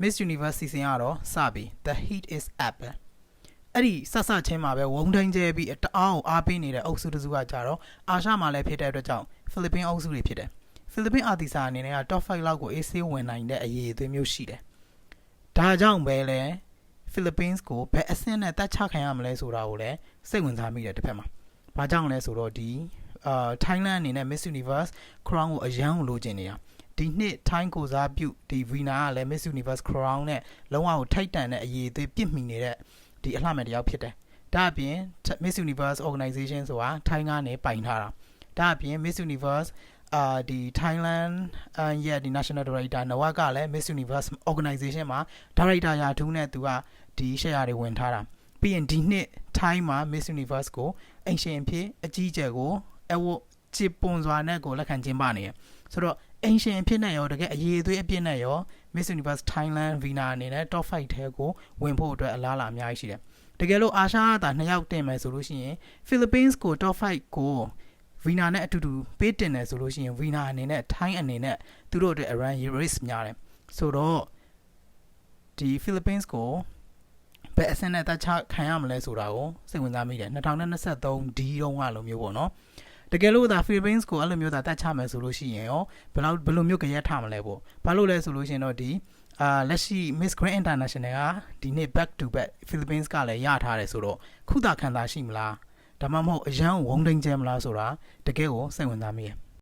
Miss Universe season ကတော့စပြီ The Heat is up အဲ့ဒီဆက်ဆက်ချင်းမှာပဲဝုံတိုင်းကျဲပြီးတအားကိုအားပေးနေတဲ့အုပ်စုတစ်စုကကြတော့အာရှမှာလည်းဖြစ်တဲ့အတွက်ကြောင့်ဖိလစ်ပင်းအုပ်စုတွေဖြစ်တယ်ဖိလစ်ပင်းအာတီစာအနေနဲ့က top 5လောက်ကိုအေးဆေးဝင်နိုင်တဲ့အရေးအသွေးမျိုးရှိတယ်ဒါကြောင့်ပဲလေဖိလစ်ပင်းကိုဘယ်အဆင့်နဲ့တက်ချခံရမလဲဆိုတာကိုလည်းစိတ်ဝင်စားမိတယ်တစ်ဖက်မှာဘာကြောင့်လဲဆိုတော့ဒီအာထိုင်းလန်အနေနဲ့ Miss Universe crown ကိုအရန်ကိုလိုချင်နေတာ ဒီနှစ်ထိုင်းကိုစားပြုဒီ Vina ကလည်း Miss Universe Crown နဲ့လုံးဝကိုထိုက်တန်တဲ့အရေးအသွေးပြည့်မီနေတဲ့ဒီအလှမဲ့တစ်ယောက်ဖြစ်တယ်။ဒါအပြင် Miss Universe Organization ဆိုတာထိုင်းကနေပိုင်ထားတာ။ဒါအပြင် Miss Universe အာဒီ Thailand အရဲ့ဒီ National Director နဝကလည်း Miss Universe Organization မှာ Director ရာထူးနဲ့သူကဒီ share တွေဝင်ထားတာ။ပြီးရင်ဒီနှစ်ထိုင်းမှာ Miss Universe ကိုအင်ရှင်ဖြစ်အကြီးကျယ်ကိုအဝတ်ချစ်ပွန်စွာနဲ့ကိုလက်ခံကျင်းပနေရ။ဆိုတော့ အင်ရှင်အဖြစ်နဲ့ရောတကယ်အရေးအသွေးအပြည့်နဲ့ရော Miss Universe Thailand Vina အနေနဲ့ top 5ထဲကိုဝင်ဖို့အတွက်အလားအလာအများကြီးရှိတယ်။တကယ်လို့အာရှကသာနှစ်ယောက်တင်မယ်ဆိုလို့ရှိရင် Philippines ကို top 5ကို Vina နဲ့အတူတူပေးတင်တယ်ဆိုလို့ရှိရင် Vina အနေနဲ့ Thai အနေနဲ့သူတို့အတွက် run risk များတယ်။ဆိုတော့ဒီ Philippines ကိုဘယ်အဆင့်နဲ့တခြားခံရမလဲဆိုတာကိုစိတ်ဝင်စားမိတယ်2023ဒီတုန်းကလိုမျိုးပေါ့နော် တကယ်လို့ဒါ Philippines ကိုအဲ့လိုမျိုးသာတတ်ချမယ်ဆိုလို့ရှိရင်ရောဘယ်လောက်ဘယ်လိုမျိုးကြရက်ထမလဲပေါ့ဘာလို့လဲဆိုလို့ရှိရင်တော့ဒီအာလက်ရှိ Miss Grand International ကဒီနေ့ back to back Philippines ကလည်းရထားတယ်ဆိုတော့ခုတာခံတာရှိမလားဒါမှမဟုတ်အရန်ဝုံဒိန်ကျဲမလားဆိုတာတကယ်ကိုစိတ်ဝင်စားမိရဲ့